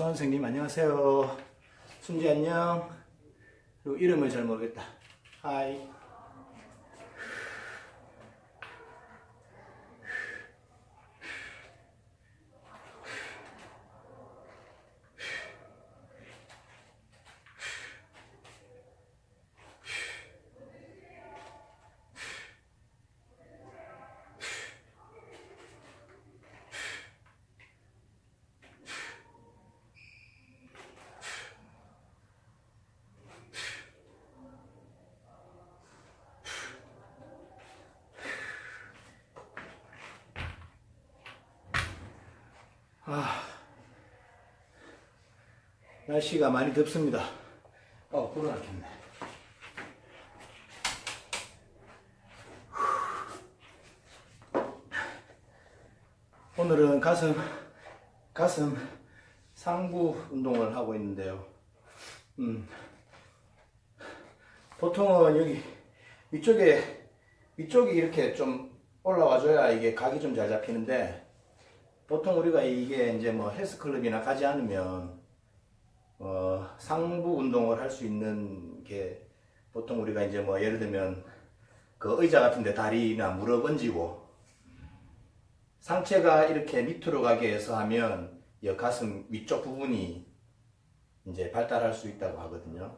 수원생님 안녕하세요. 순지 안녕. 그리고 이름을 잘 모르겠다. 하이. 날씨가 많이 덥습니다. 어, 안 켰네. 오늘은 가슴, 가슴 상부 운동을 하고 있는데요. 음, 보통은 여기 위쪽에, 위쪽이 이렇게 좀 올라와줘야 이게 각이 좀 잘 잡히는데, 보통 우리가 이게 이제 뭐 헬스클럽이나 가지 않으면 어, 상부 운동을 할 수 있는 게 보통 우리가 이제 뭐 예를 들면 그 의자 같은데 다리나 무릎 얹이고 상체가 이렇게 밑으로 가게 해서 하면 이 가슴 위쪽 부분이 이제 발달할 수 있다고 하거든요.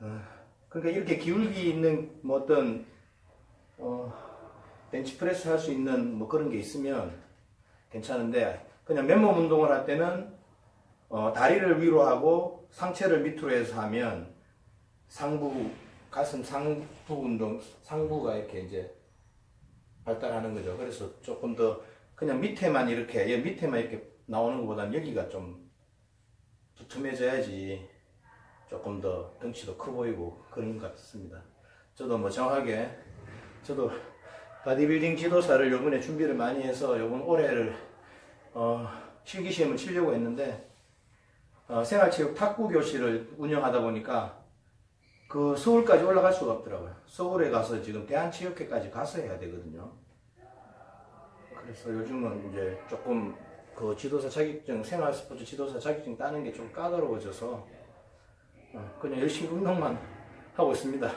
어, 그러니까 이렇게 기울기 있는 뭐 어떤 어, 벤치프레스 할 수 있는 뭐 그런 게 있으면 괜찮은데 그냥 맨몸 운동을 할 때는 어, 다리를 위로 하고 상체를 밑으로 해서 하면 상부 가슴 상부 운동 상부가 이렇게 이제 발달하는 거죠. 그래서 조금 더 그냥 밑에만 이렇게 얘 밑에만 이렇게 나오는 것보다는 여기가 좀 두툼해져야지 조금 더 덩치도 커 보이고 그런 것 같습니다. 저도 뭐 정확하게 저도 바디빌딩 지도사를 요번에 준비를 많이 해서 요번 올해를 어, 실기시험을 치려고 했는데 어, 생활체육 탁구 교실을 운영하다 보니까 그 서울까지 올라갈 수가 없더라고요. 서울에 가서 지금 대한체육회까지 가서 해야 되거든요. 그래서 요즘은 이제 조금 그 지도사 자격증, 생활 스포츠 지도사 자격증 따는 게 좀 까다로워져서 어, 그냥 열심히 운동만 하고 있습니다.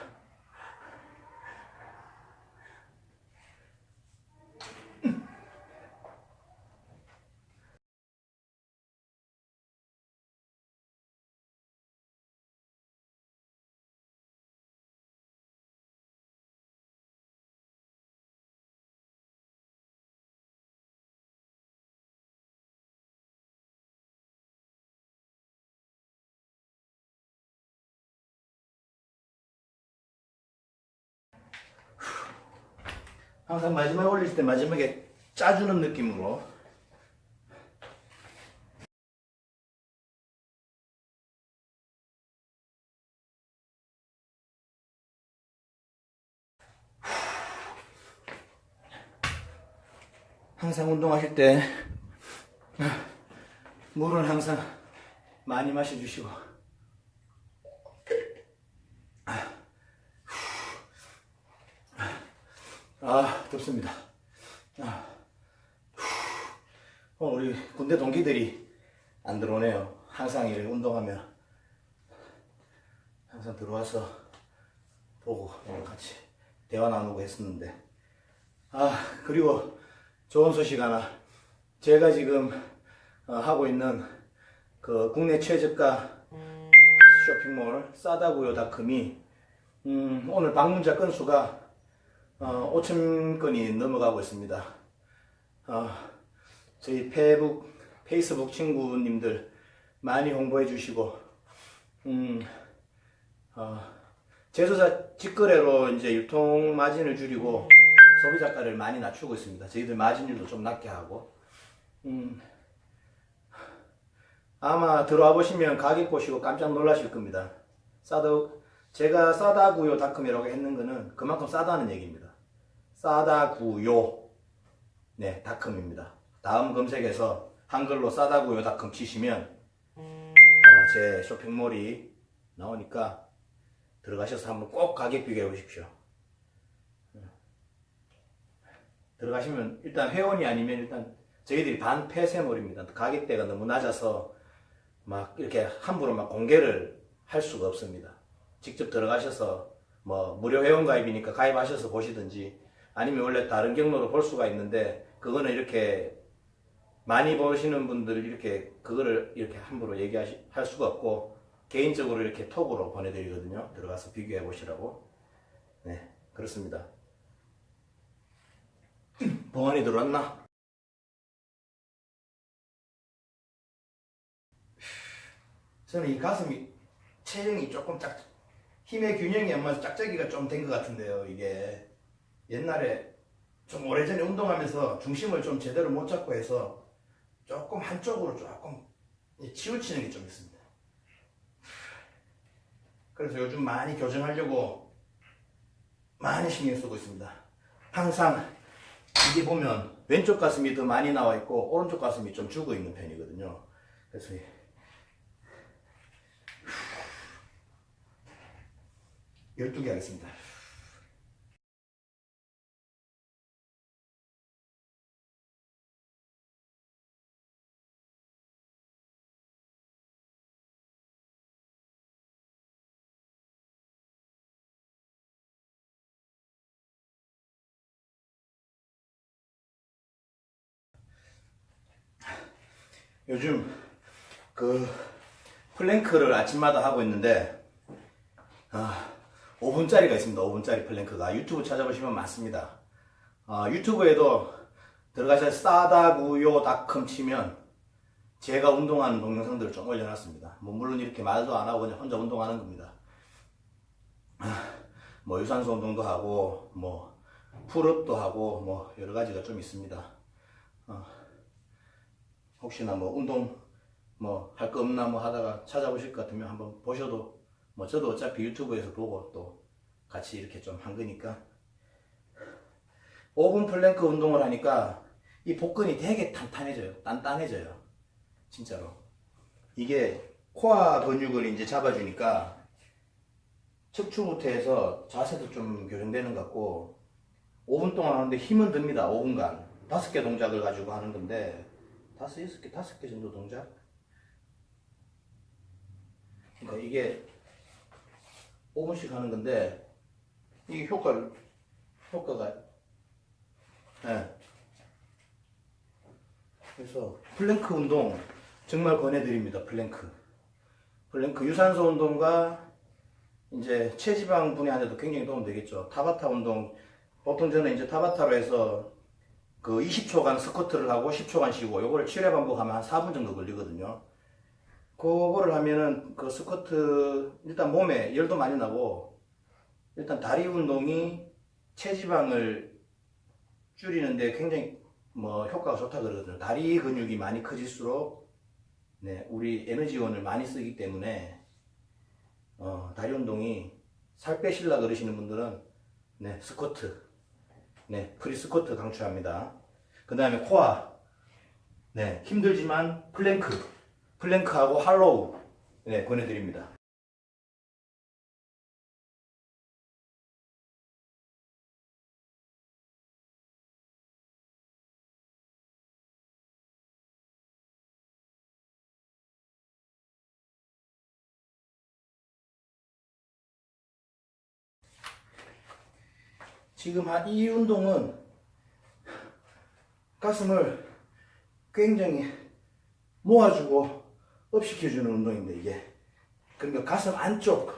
항상 마지막에 올릴 때 마지막에 짜주는 느낌으로. 항상 운동하실 때 물은 항상 많이 마셔주시고 아 덥습니다. 아, 어, 우리 군대 동기들이 안 들어오네요. 항상 이렇게 운동하면 항상 들어와서 보고 오늘 같이 대화 나누고 했었는데 아 그리고 좋은 소식 하나 제가 지금 어, 하고 있는 그 국내 최저가 쇼핑몰 싸다구요 닷컴이 음, 오늘 방문자 건수가 어, 5천 건이 넘어가고 있습니다. 어, 저희 페북, 페이스북 친구님들 많이 홍보해 주시고, 음, 어, 제조사 직거래로 이제 유통 마진을 줄이고 소비자가를 많이 낮추고 있습니다. 저희들 마진율도 좀 낮게 하고, 음, 아마 들어와 보시면 가격 보시고 깜짝 놀라실 겁니다. 싸다, 제가 싸다구요 닷컴이라고 했는 거는 그만큼 싸다는 얘기입니다. 싸다구요 네 닷컴입니다. 다음 검색에서 한글로 싸다구요 닷컴 치시면 어, 제 쇼핑몰이 나오니까 들어가셔서 한번 꼭 가격 비교해 보십시오. 들어가시면 일단 회원이 아니면 일단 저희들이 반 폐쇄몰입니다. 가격대가 너무 낮아서 막 이렇게 함부로 막 공개를 할 수가 없습니다. 직접 들어가셔서 뭐 무료 회원 가입이니까 가입하셔서 보시든지 아니면 원래 다른 경로로 볼 수가 있는데 그거는 이렇게 많이 보시는 분들 이렇게 그거를 이렇게 함부로 얘기할 수가 없고 개인적으로 이렇게 톡으로 보내드리거든요. 들어가서 비교해 보시라고. 네, 그렇습니다. 봉안이 들어왔나? 저는 이 가슴이 체형이 조금 짝 힘의 균형이 안 맞아서 짝짝이가 좀 된 것 같은데요. 이게 옛날에 좀 오래전에 운동하면서 중심을 좀 제대로 못 잡고 해서 조금 한쪽으로 조금 치우치는 게 좀 있습니다. 그래서 요즘 많이 교정하려고 많이 신경 쓰고 있습니다. 항상 이게 보면 왼쪽 가슴이 더 많이 나와 있고 오른쪽 가슴이 좀 죽어 있는 편이거든요. 그래서 12개 하겠습니다. 요즘 그 플랭크를 아침마다 하고 있는데 아, 5분짜리가 있습니다. 5분짜리 플랭크가 유튜브 찾아보시면 많습니다. 아, 유튜브에도 들어가셔서 싸다구요닷컴 치면 제가 운동하는 동영상들을 좀 올려놨습니다. 뭐 물론 이렇게 말도 안 하고 그냥 혼자 운동하는 겁니다. 아, 뭐 유산소 운동도 하고 뭐 풀업도 하고 뭐 여러 가지가 좀 있습니다. 어, 혹시나 뭐 운동 뭐 할 거 없나 뭐 하다가 찾아보실 것 같으면 한번 보셔도 뭐 저도 어차피 유튜브에서 보고 또 같이 이렇게 좀 한 거니까. 5분 플랭크 운동을 하니까 이 복근이 되게 탄탄해져요. 단단해져요. 진짜로. 이게 코어 근육을 이제 잡아주니까 척추부터 해서 자세도 좀 교정되는 것 같고 5분 동안 하는데 힘은 듭니다. 5분간. 다섯 개 동작을 가지고 하는 건데 다섯 여섯 개 다섯 개 정도 동작 그러니까 이게 5분씩 하는 건데 이게 효과를 효과가 예. 그래서 플랭크 운동 정말 권해드립니다. 플랭크 플랭크 유산소 운동과 이제 체지방 분해하는데도 굉장히 도움 되겠죠. 타바타 운동 보통 저는 이제 타바타로 해서 그 20초간 스쿼트를 하고 10초간 쉬고 요거를 7회 반복하면 한 4분 정도 걸리거든요. 그거를 하면은 그 스쿼트 일단 몸에 열도 많이 나고 일단 다리 운동이 체지방을 줄이는데 굉장히 뭐 효과가 좋다 그러거든요. 다리 근육이 많이 커질수록 네, 우리 에너지원을 많이 쓰기 때문에 어, 다리 운동이 살 빼실라 그러시는 분들은 네, 스쿼트 네, 프리 스쿼트 강추합니다. 그 다음에 코아 네, 힘들지만 플랭크. 플랭크하고 할로우. 네, 권해드립니다. 지금 한 이 운동은 가슴을 굉장히 모아주고 업시켜주는 운동인데 이게. 그러니까 가슴 안쪽.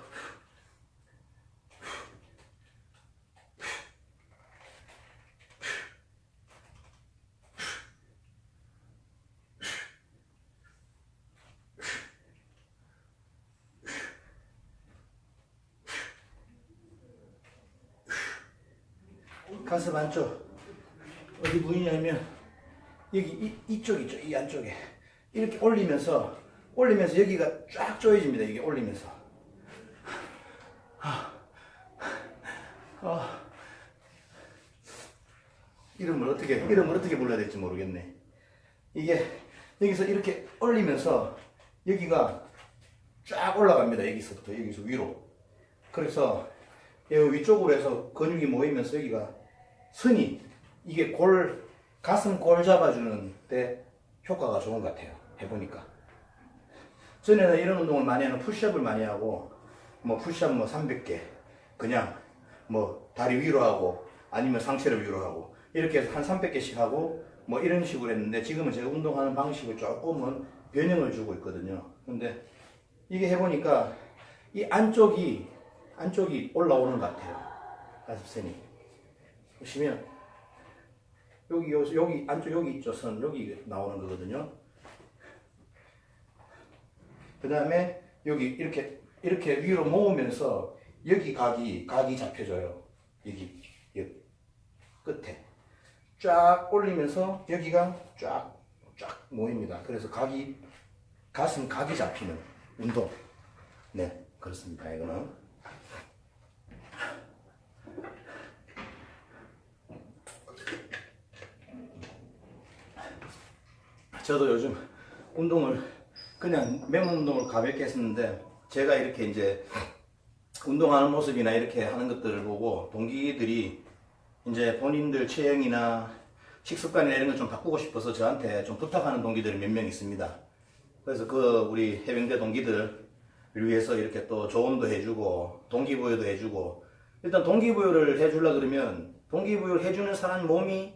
가슴 안쪽 어디 부위냐면 여기 이, 이쪽 있죠? 이 안쪽에. 이렇게 올리면서 올리면서 여기가 쫙 조여집니다. 이게 올리면서. 아, 아. 이름을 어떻게 이름을 어떻게 불러야 될지 모르겠네. 이게 여기서 이렇게 올리면서 여기가 쫙 올라갑니다. 여기서부터 여기서 위로. 그래서 위쪽으로 해서 근육이 모이면서 여기가 선이 이게 골 가슴 골 잡아주는 데 효과가 좋은 것 같아요. 해보니까 전에는 이런 운동을 많이 하는 푸시업을 많이 하고 뭐 푸시업 뭐 300개 그냥 뭐 다리 위로 하고 아니면 상체를 위로 하고 이렇게 해서 한 300개씩 하고 뭐 이런 식으로 했는데 지금은 제가 운동하는 방식을 조금은 변형을 주고 있거든요. 근데 이게 해보니까 이 안쪽이 안쪽이 올라오는 것 같아요. 가슴선이 보시면 여기 요- 여기 안쪽 여기 있죠 선 여기 나오는 거거든요. 그 다음에 여기 이렇게 이렇게 위로 모으면서 여기 각이 각이 잡혀져요. 여기 여기 끝에 쫙 올리면서 여기가 쫙 쫙 모입니다. 그래서 각이 가슴 각이 잡히는 운동. 네 그렇습니다. 이거는. 저도 요즘 운동을 그냥 맨몸 운동을 가볍게 했었는데 제가 이렇게 이제 운동하는 모습이나 이렇게 하는 것들을 보고 동기들이 이제 본인들 체형이나 식습관이나 이런 걸 좀 바꾸고 싶어서 저한테 좀 부탁하는 동기들이 몇 명 있습니다. 그래서 그 우리 해병대 동기들을 위해서 이렇게 또 조언도 해주고 동기부여도 해주고 일단 동기부여를 해주려 그러면 동기부여를 해주는 사람 몸이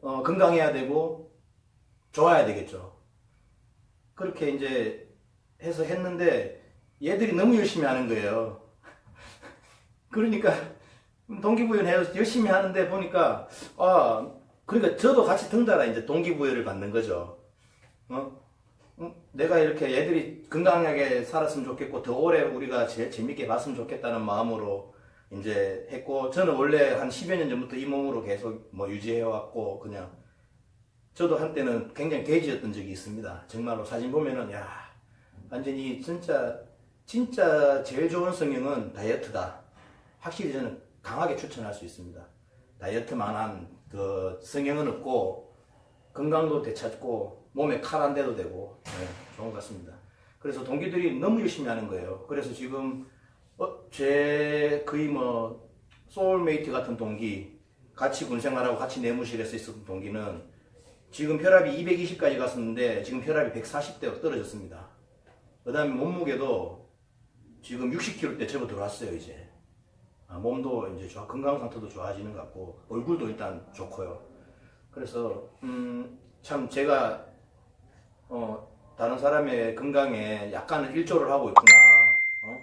어, 건강해야 되고 좋아야 되겠죠. 그렇게 이제 해서 했는데 얘들이 너무 열심히 하는 거예요. 그러니까 동기부여를 해서 열심히 하는데 보니까 아 그러니까 저도 같이 덩달아 이제 동기부여를 받는 거죠. 어? 음, 내가 이렇게 얘들이 건강하게 살았으면 좋겠고 더 오래 우리가 제, 재밌게 봤으면 좋겠다는 마음으로 이제 했고 저는 원래 한 10여 년 전부터 이 몸으로 계속 뭐 유지해 왔고 그냥 저도 한때는 굉장히 돼지였던 적이 있습니다. 정말로 사진 보면은 야 완전히 진짜 진짜 제일 좋은 성형은 다이어트다. 확실히 저는 강하게 추천할 수 있습니다. 다이어트만한 그 성형은 없고 건강도 되찾고 몸에 칼 안 대도 되고 네, 좋은 것 같습니다. 그래서 동기들이 너무 열심히 하는 거예요. 그래서 지금 어, 제 거의 뭐 소울메이트 같은 동기 같이 군 생활하고 같이 내무실에서 있었던 동기는 지금 혈압이 220까지 갔었는데 지금 혈압이 140대로 떨어졌습니다. 그 다음에 몸무게도 지금 60kg대 접어 들어왔어요 이제. 아, 몸도 이제 좋아, 건강 상태도 좋아지는 것 같고 얼굴도 일단 좋고요. 그래서 음, 참 제가 어, 다른 사람의 건강에 약간은 일조를 하고 있구나. 어?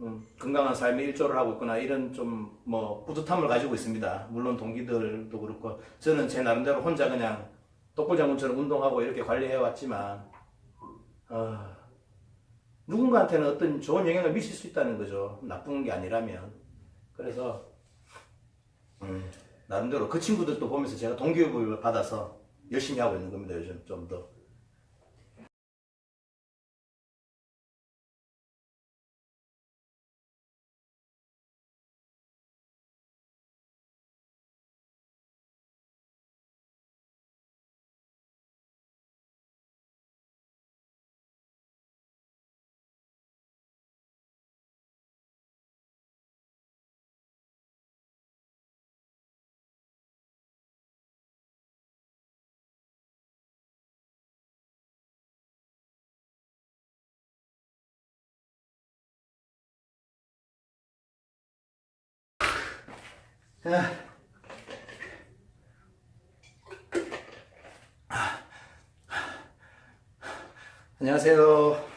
음, 건강한 삶에 일조를 하고 있구나 이런 좀 뭐 뿌듯함을 가지고 있습니다. 물론 동기들도 그렇고 저는 제 나름대로 혼자 그냥 독불 장군처럼 운동하고 이렇게 관리해 왔지만 어, 누군가한테는 어떤 좋은 영향을 미칠 수 있다는 거죠. 나쁜 게 아니라면 그래서 음, 나름대로 그 친구들도 보면서 제가 동기부여를 받아서 열심히 하고 있는 겁니다. 요즘 좀 더. 안녕하세요.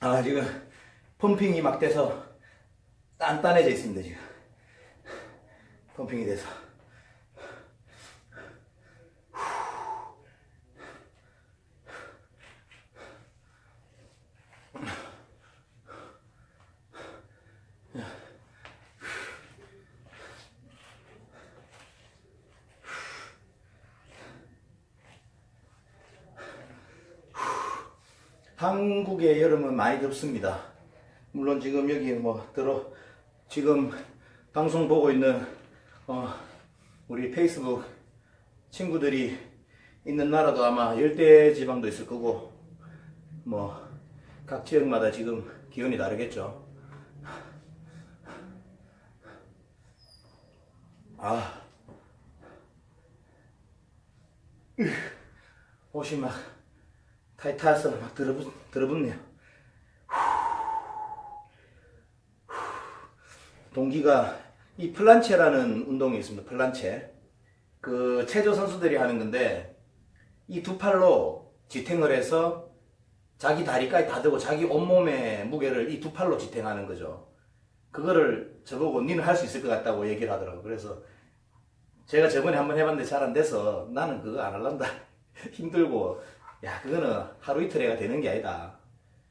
아, 지금 펌핑이 막 돼서 단단해져 있습니다, 지금. 펌핑이 돼서. 한국의 여름은 많이 덥습니다. 물론 지금 여기 뭐 들어 지금 방송 보고 있는 어, 우리 페이스북 친구들이 있는 나라도 아마 열대 지방도 있을 거고 뭐 각 지역마다 지금 기온이 다르겠죠. 아 으, 옷이 막 타이트해서 막 들어붙, 들어붙네요. 동기가 이 플란체라는 운동이 있습니다. 플란체. 그 체조 선수들이 하는 건데 이 두 팔로 지탱을 해서 자기 다리까지 다 들고 자기 온몸의 무게를 이 두 팔로 지탱하는 거죠. 그거를 저보고 니는 할 수 있을 것 같다고 얘기를 하더라고요. 그래서 제가 저번에 한번 해봤는데 잘 안 돼서 나는 그거 안 할란다. 힘들고 야 그거는 하루 이틀 해가 되는 게 아니다.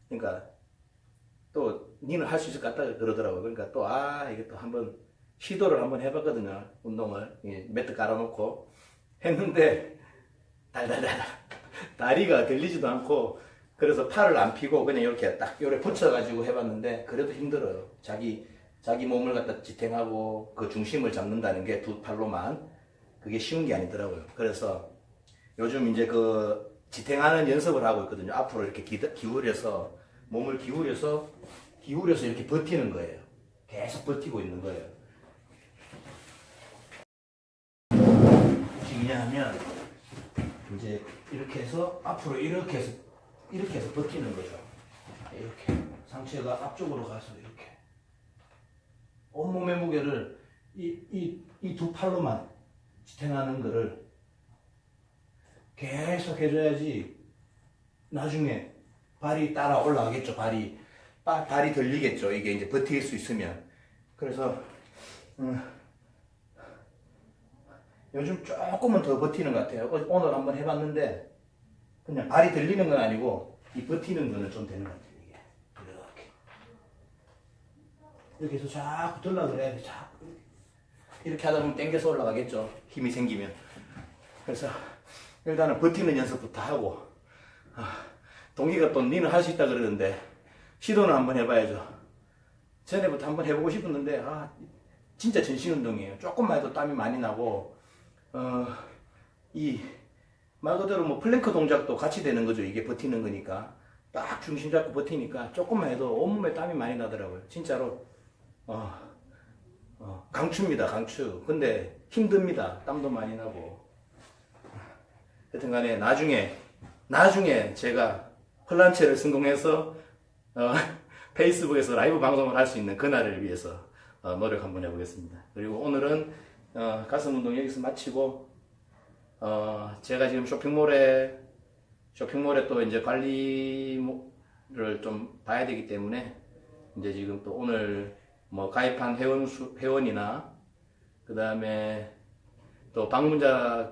그러니까 또 니는 할 수 있을 것 같다 그러더라고요. 그러니까 또 아 이게 또 한번 시도를 한번 해봤거든요. 운동을 이 매트 깔아놓고 했는데 달달달 다리가 들리지도 않고 그래서 팔을 안 피고 그냥 이렇게 딱 요래 붙여가지고 해봤는데 그래도 힘들어요. 자기 자기 몸을 갖다 지탱하고 그 중심을 잡는다는 게 두 팔로만 그게 쉬운 게 아니더라고요. 그래서 요즘 이제 그 지탱하는 연습을 하고 있거든요. 앞으로 이렇게 기, 기울여서 몸을 기울여서 기울여서 이렇게 버티는 거예요. 계속 버티고 있는 거예요. 무엇이냐 하면 이제 이렇게 해서 앞으로 이렇게 해서 이렇게 해서 버티는 거죠. 이렇게 상체가 앞쪽으로 가서 이렇게 온몸의 무게를 이 이 이 두 팔로만 지탱하는 거를 계속 해줘야지 나중에 발이 따라 올라가겠죠. 발이 바- 발이 들리겠죠. 이게 이제 버틸 수 있으면 그래서 음, 요즘 조금은 더 버티는 것 같아요. 어- 오늘 한번 해봤는데 그냥 발이 들리는 건 아니고 이 버티는 거는 좀 되는 것 같아요. 이게 이렇게 이렇게 해서 자꾸 들라 그래. 자꾸 이렇게 하다 보면 땡겨서 올라가겠죠. 힘이 생기면. 그래서 일단은 버티는 연습부터 하고 아, 동기가 또 니는 할 수 있다 그러는데 시도는 한번 해봐야죠. 전에부터 한번 해보고 싶었는데 아 진짜 전신 운동이에요. 조금만 해도 땀이 많이 나고 어, 이 말 그대로 뭐 플랭크 동작도 같이 되는 거죠. 이게 버티는 거니까 딱 중심 잡고 버티니까 조금만 해도 온몸에 땀이 많이 나더라고요. 진짜로 어, 어, 강추입니다. 강추. 근데 힘듭니다. 땀도 많이 나고. 하여튼 간에 나중에 나중에 제가 플란체를 성공해서 어, 페이스북에서 라이브 방송을 할 수 있는 그날을 위해서 어, 노력 한번 해보겠습니다. 그리고 오늘은 어, 가슴 운동 여기서 마치고 어, 제가 지금 쇼핑몰에 쇼핑몰에 또 이제 관리를 좀 봐야 되기 때문에 이제 지금 또 오늘 뭐 가입한 회원 수 회원이나 그 다음에 또 방문자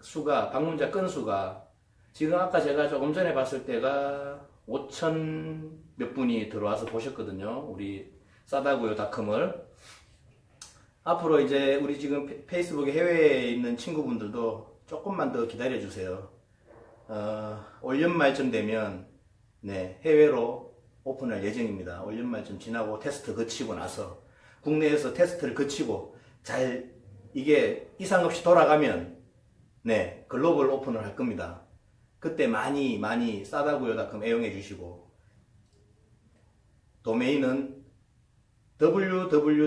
수가 방문자 건수가 지금 아까 제가 조금 전에 봤을 때가 5천 몇 분이 들어와서 보셨거든요. 우리 싸다구요 닷컴을 앞으로 이제 우리 지금 페- 페이스북에 해외에 있는 친구분들도 조금만 더 기다려 주세요. 어, 올 연 말쯤 되면 네, 해외로 오픈할 예정입니다. 올 연 말쯤 지나고 테스트 거치고 나서 국내에서 테스트를 거치고 잘 이게 이상 없이 돌아가면 네, 글로벌 오픈을 할 겁니다. 그때 많이 많이 싸다구요닷컴 애용해 주시고 도메인은 www.ssada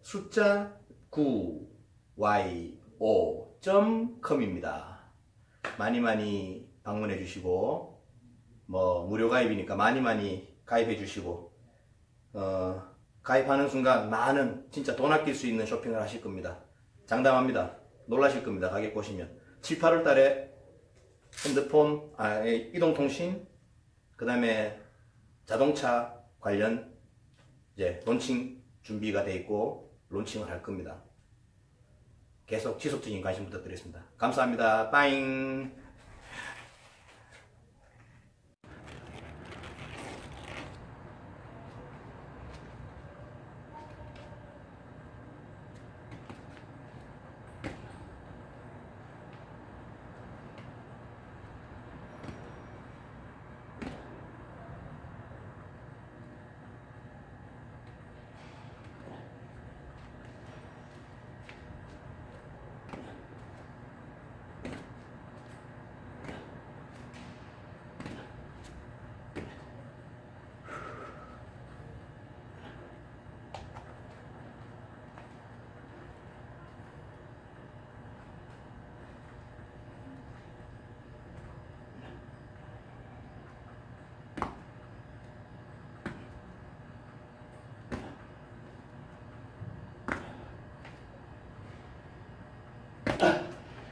숫자 9yo.com입니다. 많이 많이 방문해 주시고 뭐 무료 가입이니까 많이 많이 가입해 주시고 어, 가입하는 순간 많은 진짜 돈 아낄 수 있는 쇼핑을 하실 겁니다. 장담합니다. 놀라실 겁니다. 가격 보시면 7, 8월 달에 핸드폰, 아, 예, 이동통신, 그 다음에 자동차 관련 이제 론칭 준비가 돼 있고 론칭을 할 겁니다. 계속 지속적인 관심 부탁드리겠습니다. 감사합니다. 빠잉.